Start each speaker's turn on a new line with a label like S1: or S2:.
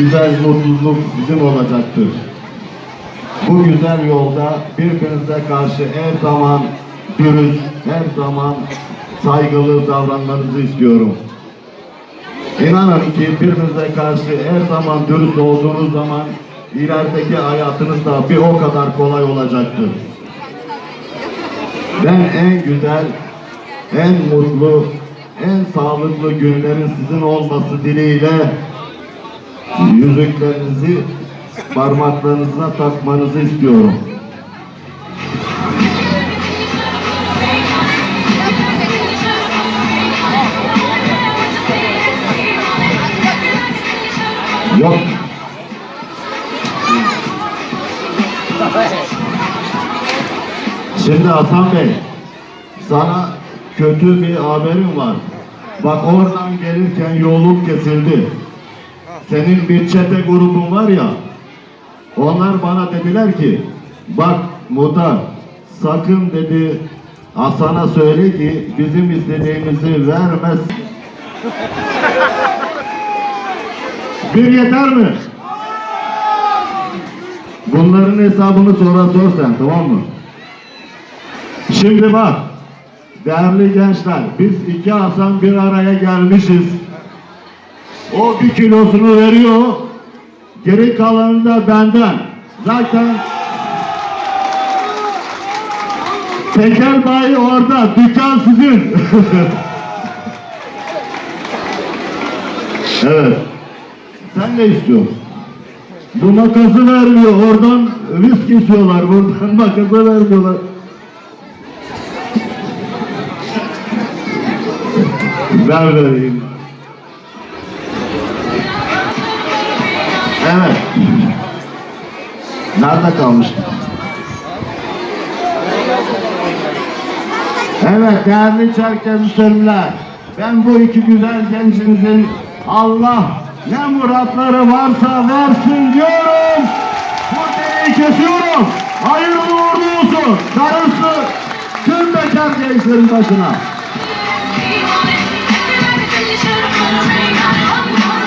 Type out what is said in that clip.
S1: güzel mutluluk bizim olacaktır. Bu güzel yolda birbirinize karşı her zaman dürüst, her zaman saygılı davranmanızı istiyorum. İnanın ki birbirinize karşı her zaman dürüst olduğunuz zaman ilerideki hayatınız da bir o kadar kolay olacaktır. Ben en güzel, en mutlu, en sağlıklı günlerin sizin olması dileğiyle yüzüklerinizi parmaklarınıza takmanızı istiyorum. Yok. Şimdi Hasan Bey, sana kötü bir haberim var. Bak oradan gelirken yolun kesildi. Senin bir çete grubun var ya, onlar bana dediler ki, bak Muhtar, sakın dedi, Hasan'a söyle ki bizim istediğimizi vermez. Bir yeter mi? Bunların hesabını sonra sor sen tamam mı? Şimdi bak değerli gençler biz iki Hasan bir araya gelmişiz. O bir kilosunu veriyor. Geri kalanı da benden. Zaten Teker bayi orada, dükkan sizin. evet. Sen ne istiyorsun? Bu makası vermiyor. Oradan viski içiyorlar. Buradan makası vermiyorlar. Ben vereyim. Evet. Nerede kalmıştık? Evet değerli Çerkez. Ben bu iki güzel gencimizin Allah ne muratları varsa versin diyorum. Dileği kesiyorum. Hayırlı uğurlu olsun. Darısı tüm bekar gençlerin başına.